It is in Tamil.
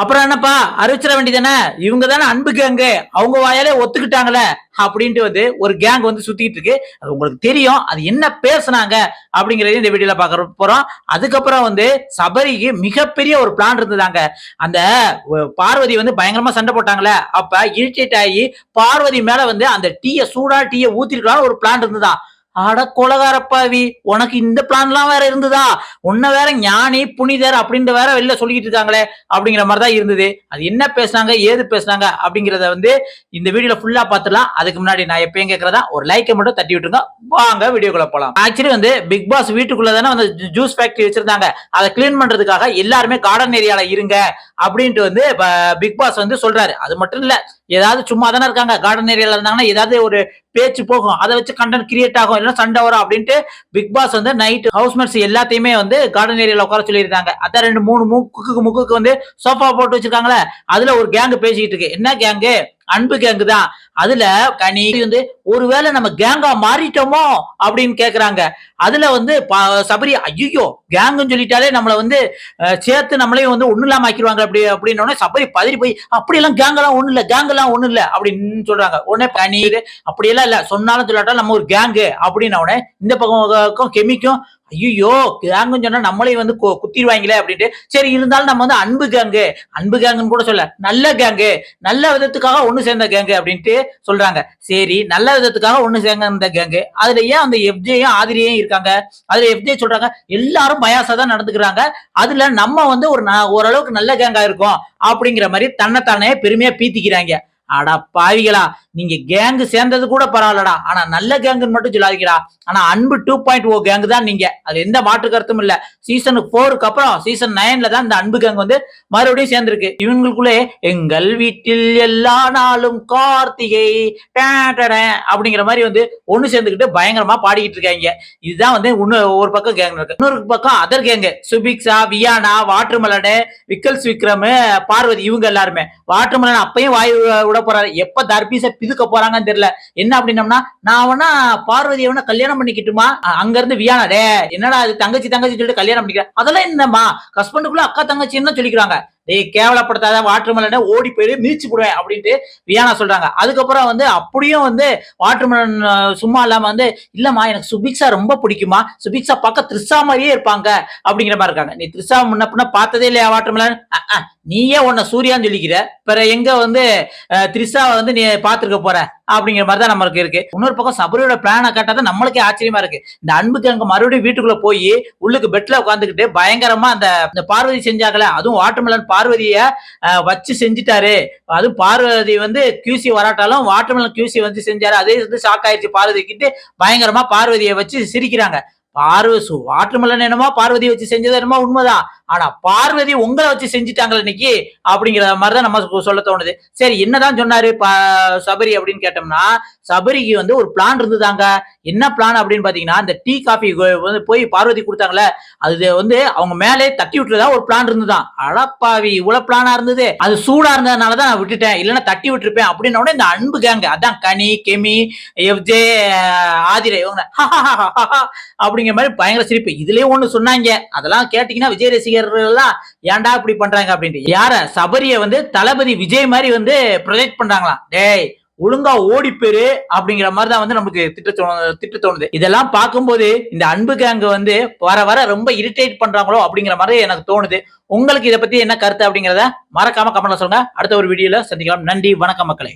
அப்புறம் என்னப்பா? அறிவிச்சிட வேண்டியதானே இவங்க தானே அன்பு கேங்கு அவங்க வாயாலே ஒத்துக்கிட்டாங்களே. அப்படின்ட்டு வந்து ஒரு கேங் வந்து சுத்திட்டு இருக்கு. அது உங்களுக்கு தெரியும். அது என்ன பேசுனாங்க அப்படிங்கறதையும் இந்த வீடியோல பாக்க போறோம். அதுக்கப்புறம் வந்து சபரிக்கு மிகப்பெரிய ஒரு பிளான் இருந்ததாங்க. அந்த பார்வதி வந்து பயங்கரமா சண்டை போட்டாங்களே. அப்ப இரிட்டேட் ஆகி பார்வதி மேல வந்து அந்த டீய சூடா டீய ஊத்திருக்கலாம் ஒரு பிளான் இருந்ததா? ஆட கொலகாரப்பாவி உனக்கு இந்த பிளான்லாம் வேற இருந்ததா? உன்ன வேற ஞானி புனிதர் அப்படின்ற வேற வெளில சொல்லிக்கிட்டு இருக்காங்களே அப்படிங்கிற மாதிரி தான் இருந்தது. அது என்ன பேசுனாங்க ஏது பேசுனாங்க அப்படிங்கறத வந்து இந்த வீடியோல ஃபுல்லா பார்த்துலாம் அதுக்கு முன்னாடி நான் எப்பயும் கேட்கறதா ஒரு லைக்கை மட்டும் தட்டி விட்டுருங்க. வாங்க வீடியோக்குள்ள போலாம். ஆக்சுவலி வந்து பிக் பாஸ் வீட்டுக்குள்ள தானே வந்து ஜூஸ் ஃபேக்டரி வச்சிருந்தாங்க. அதை க்ளீன் பண்றதுக்காக எல்லாருமே கார்டன் ஏரியால இருங்க அப்படின்ட்டு வந்து பிக் பாஸ் வந்து சொல்றாரு. அது மட்டும் இல்ல ஏதாவது சும்மா தானே இருக்காங்க கார்டன் ஏரியால இருந்தாங்கன்னா ஏதாவது ஒரு பேச்சு போகும். அதை வச்சு கண்டென்ட் கிரியேட் ஆகும். இல்லைன்னா சண்டை வரும் அப்படின்ட்டு பிக் பாஸ் வந்து நைட் ஹவுஸ்மேட்ஸ் எல்லாத்தையுமே வந்து கார்டன் ஏரியால உட்கார சொல்லியிருக்காங்க. அதான் ரெண்டு மூணு முக்குக்கு முக்குக்கு வந்து சோஃபா போட்டு வச்சிருக்காங்களே. அதுல ஒரு கேங்கு பேசிக்கிட்டு இருக்கு. என்ன கேங்கு அன்பு கேங்கு தான். அதுல கனி வந்து ஒருவேளை நம்ம கேங்கா மாறிட்டோமோ அப்படின்னு கேக்குறாங்க. அதுல வந்து ப- சபரி ஐயோ கேங்குன்னு சொல்லிட்டாலே நம்மளை வந்து சேர்த்து நம்மளையும் வந்து ஒண்ணு இல்லாம ஆக்கிடுவாங்க அப்படி அப்படின்னு சபரி பதறி போய் அப்படி எல்லாம் கேங் எல்லாம் ஒண்ணு இல்ல கேங் எல்லாம் ஒண்ணு இல்ல அப்படின்னு சொல்றாங்க. உடனே கனி அப்படியெல்லாம் இல்ல சொன்னாலும் சொல்லாட்டா நம்ம ஒரு கேங்கு அப்படின்னு உடனே இந்த பக்கம் கெமிக்கும் ஐயோ கேங்குன்னு சொன்னா நம்மளே வந்து கு- குத்திடுவாங்களே அப்படின்ட்டு. சரி இருந்தாலும் நம்ம வந்து அன்பு கேங்கு அன்பு கேங்குன்னு கூட சொல்ல நல்ல கேங்கு நல்ல விதத்துக்காக ஒண்ணு சேர்ந்த கேங்கு அப்படின்ட்டு சொல்றாங்க. சரி நல்ல விதத்துக்காக ஒண்ணு சேர்ந்த கேங்கு அதுல ஏன் அந்த எஃப்ஜேயும் ஆதிரியும் இருக்காங்க? அதுல எஃப்ஜே சொல்றாங்க எல்லாரும் பயாசா தான் நடந்துக்கிறாங்க. அதுல நம்ம வந்து ஒரு ஓரளவுக்கு நல்ல கேங்கா இருக்கோம் அப்படிங்கிற மாதிரி தன்னைத்தானே பெருமையா பீத்திக்கிறாங்க. அடா பாவிகளா நீங்க கேங்கு சேர்ந்தது கூட பரவாயில்லடா. ஆனா நல்ல கேங்குன்னு மட்டும் சொல்லாதீங்கடா. ஆனா அன்பு டூ பாயிண்ட் ஓ கேங்கு தான் நீங்க. அது எந்த மாற்று கருத்தும் இல்ல. சீசன் போருக்கு அப்புறம் சீசன் நைன்ல தான் இந்த அன்பு கேங் வந்து மறுபடியும் சேர்ந்திருக்கு. இவங்களுக்குள்ளே எங்கள் வீட்டில் எல்லா நாளும் கார்த்திகை அப்படிங்கிற மாதிரி வந்து ஒண்ணு சேர்ந்துக்கிட்டு பயங்கரமா பாடிக்கிட்டு இருக்காங்க. இதுதான் வந்து இன்னொரு ஒரு பக்கம் கேங் இருக்கு. இன்னொரு பக்கம் அதர் கேங்கு சுபிக்ஸா வியானா வாட்டர்மலனு விக்கல்ஸ் விக்ரம் பார்வதி இவங்க எல்லாருமே. வாட்டர்மலன் அப்பயும் வாய் விட- விட போறாரு. எப்ப தர்பீச பிதுக்க போறாங்கன்னு தெரியல. என்ன அப்படின்னம்னா நான் வேணா பார்வதியை வேணா கல்யாணம் பண்ணிக்கிட்டுமா? அங்க இருந்து வியானா டே என்னடா அது தங்கச்சி தங்கச்சி சொல்லிட்டு கல்யாணம் பண்ணிக்கிறேன் அதெல்லாம் என்னம்மா? ஹஸ்பண்டுக்குள்ள அக்கா தங்கச்சின்னு சொல்லிக்கிறாங்க? டேய் கேவலப்படுத்தாத வாட்டர்மெலன் ஓடி போயிடு மிதிச்சு போடுவேன் அப்படின்ட்டு வியானா சொல்றாங்க. அதுக்கப்புறம் வந்து அப்படியும் வந்து வாட்டர்மெலன் சும்மா இல்லாம வந்து இல்லம்மா எனக்கு சுபிக்ஷா ரொம்ப பிடிக்குமா? சுபிக்ஷா பார்க்க த்ரிஷா மாதிரியே இருப்பாங்க அப்படிங்கிற மாதிரி இருக்காங்க. நீ த்ரிஷா முன்ன பின்ன பார்த்ததே இல்லையா வாட்டர்மெலன்? நீயே உன்னை சூர்யான்னு சொல்லிக்கிற. பிற எங்க வந்து த்ரிஷாவை வந்து நீ பாத்துருக்க போற? அப்படிங்கிற மாதிரி தான் நம்மளுக்கு இருக்கு. இன்னொரு பக்கம் சபரியோட பிளானை கட்டாதான் நம்மளுக்கே ஆச்சரியமா இருக்கு. இந்த அன்புக்கு அங்க மறுபடியும் வீட்டுக்குள்ள போய் உள்ளுக்கு பெட்ல உட்காந்துக்கிட்டு பயங்கரமா அந்த இந்த பார்வதி செஞ்சாங்களே அதுவும் வாட்டர்மெலன் பார்வதிய வச்சு செஞ்சுட்டாரு. அதுவும் பார்வதி வந்து கியூசி வராட்டாலும் வாட்டர்மெலன் கியூசி வந்து செஞ்சாரு. அதே வந்து ஷாக் ஆயிடுச்சு பார்வதிக்கிட்டு. பயங்கரமா பார்வதியை வச்சு சிரிக்கிறாங்க. பார்வ சு வாட்டர்மெலன் என்னமோ பார்வதி வச்சு செஞ்சது என்னமோ உண்மைதான். ஆனா பார்வதி உங்களை வச்சு செஞ்சுட்டாங்களே இன்னைக்கு அப்படிங்கிற மாதிரி தான் நம்ம சொல்ல தோணுது. சரி என்னதான் சொன்னாரு சபரி அப்படின்னு கேட்டோம்னா சபரிக்கு வந்து ஒரு பிளான் இருந்ததாங்க. என்ன பிளான் அப்படின்னு பாத்தீங்கன்னா இந்த டீ காஃபி வந்து போய் பார்வதி கொடுத்தாங்களே அது வந்து அவங்க மேலே தட்டி விட்டுறதா ஒரு பிளான் இருந்ததுதான். அழப்பாவி இவ்வளவு பிளானா இருந்தது. அது சூடா இருந்ததுனால தான் நான் விட்டுட்டேன். இல்லைன்னா தட்டி விட்டுருப்பேன் அப்படின்ன உடனே இந்த அன்பு கேங்க அதான் கனி கெமி எஃப்ஜே ஆதிரை இவங்க அப்படிங்கிற மாதிரி பயங்கர சிரிப்பு. இதுலயே ஒண்ணு சொன்னாங்க. அதெல்லாம் கேட்டீங்கன்னா விஜய் ரசிகர் எல்லாம் ஏன்டா இப்படி பண்றாங்க அப்படின்ட்டு. யார? சபரிய வந்து தளபதி விஜய் மாதிரி வந்து ப்ரொஜெக்ட் பண்றாங்களாம். டேய் ஒழுங்கா ஓடி போயிரு அப்படிங்கிற மாதிரி தான் வந்து நமக்கு திட்ட தோணு திட்ட தோணுது. இதெல்லாம் பார்க்கும்போது இந்த அன்பு கேங்க வந்து வர வர ரொம்ப இரிட்டேட் பண்றாங்களோ அப்படிங்கிற மாதிரி எனக்கு தோணுது. உங்களுக்கு இதை பத்தி என்ன கருத்து அப்படிங்கிறத மறக்காம கமெண்ட்ல சொல்லுங்க. அடுத்த ஒரு வீடியோல சந்திக்கலாம். நன்றி வணக்கம் மக்களே.